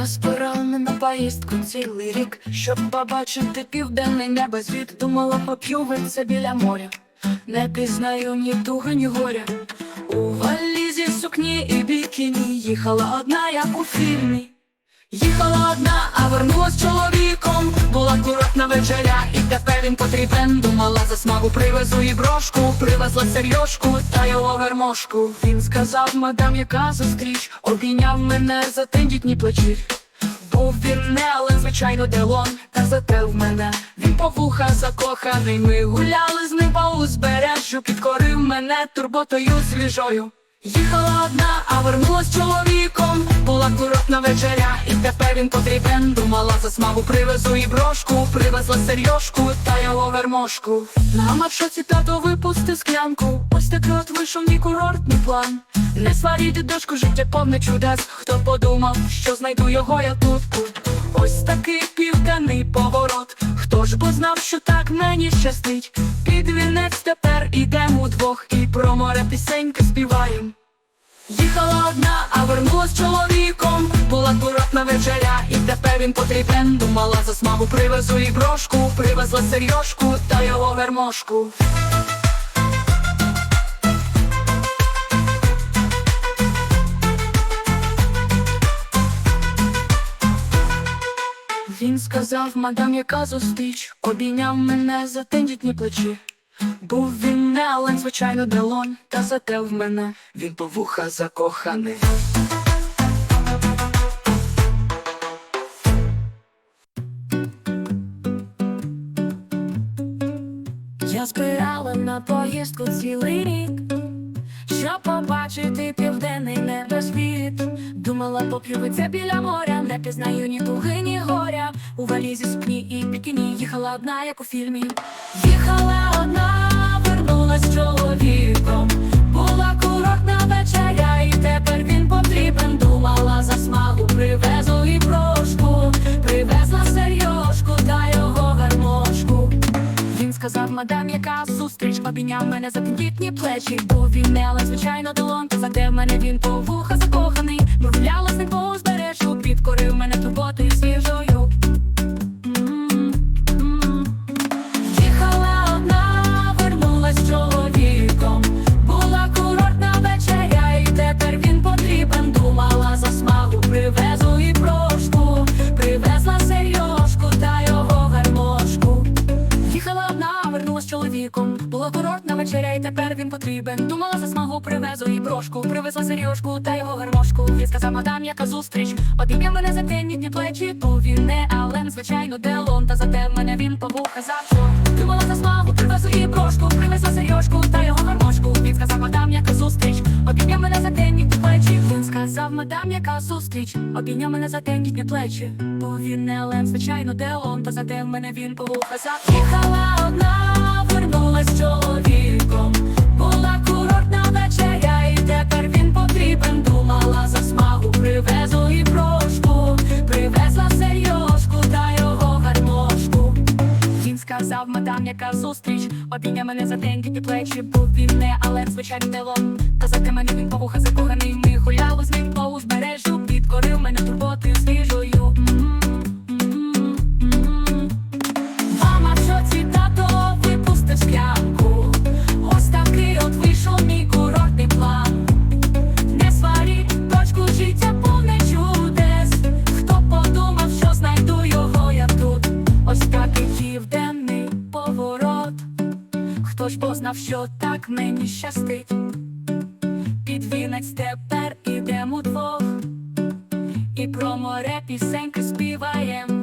Я збирав на поїздку цілий рік, щоб побачити південний небозвід. Думала, поп'ю винце біля моря. Не пізнаю ні туга, ні горя. У валізі сукні і бікіні їхала одна, як у фільмі. Їхала одна, потрібен. Думала, за смагу привезу і брошку, привезла серйошку та його гармошку. Він сказав, мадам, яка зустріч, обійняв мене за тендітні плечі. Був він не, але звичайно делон, та зате в мене він по вуха закоханий. Ми гуляли з ним по узбережжю, підкорив мене турботою свіжою. Їхала одна, а вернулась чоловіком. Була курортна вечеря, і тепер він потрібен. Думала, за смагу привезу і брошку, привезла серйошку та його вермошку. Мама в шоці тато випусти склянку. Ось такий от вийшов мій курортний план. Не сваріть дочку, життя повне чудес. Хто подумав, що знайду його я тут. Ось такий південний поворот. Хто ж бо знав, що так мені щастить? Під вінець тепер ідемо удвох і про море пісеньки співаєм. Їхала одна, а вернулась чоловіком. Була курортна вечеря, і тепер він потрібен. Думала, за смагу привезу і брошку, привезла серйошку та його вермошку. Він сказав, мадам, яка зустріч, обійняв мене за тендітні плечі. Був він не Ален, звичайно, делон, та зате в мене він по вуха закоханий. Я збирала на поїздку цілий рік, щоб побачити. Думала, біля моря, не пізнаю ні туги, ні горя. У валізі спні і бікіні їхала одна, як у фільмі. Їхала одна, вернулась з чоловіком. Була курортна вечеря, і тепер він потрібен. Думала, за смагу привезу і брошку, привезла серйошку та його гармошку. Він сказав, мадам, яка зустріч обійняв мене за тендітні плечі. Був він не, але звичайно делон, та зате мене він по вуха чоловіком. Була курортна вечеря, і тепер він потрібен. Думала, за смагу привезу і брошку, привезла серйошку та його гармошку. Він сказав, мадам, яка зустріч. Обійняв мене за тендітні плечі. Був він не Ален, звичайно, делон. Та зате мене він по вуха завжди. Думала, за смагу привезу і брошку, привезла серйошку та його гармошку. Він сказав, мадам, яка зустріч. Обійняв мене за тендітні плечі. Він сказав, мадам, яка зустріч. Обійняв мене за тендітні плечі. Був він не Ален, звичайно, делон. Та зате мене він по вуха завжди. Їхала одна, вернулась з чоловіком. Була курортна вечеря, і тепер він потрібен. Думала, за смагу і брошку, привезла серйозку та його гармошку. Він сказав, мадам, яка зустріч, обійня мене за тендітні плечі, був він не, але звичайно не лом. Та за мене він по Ж познав, що так мені щастить? Під вінець тепер ідемо двох. І про море пісеньки співаємо.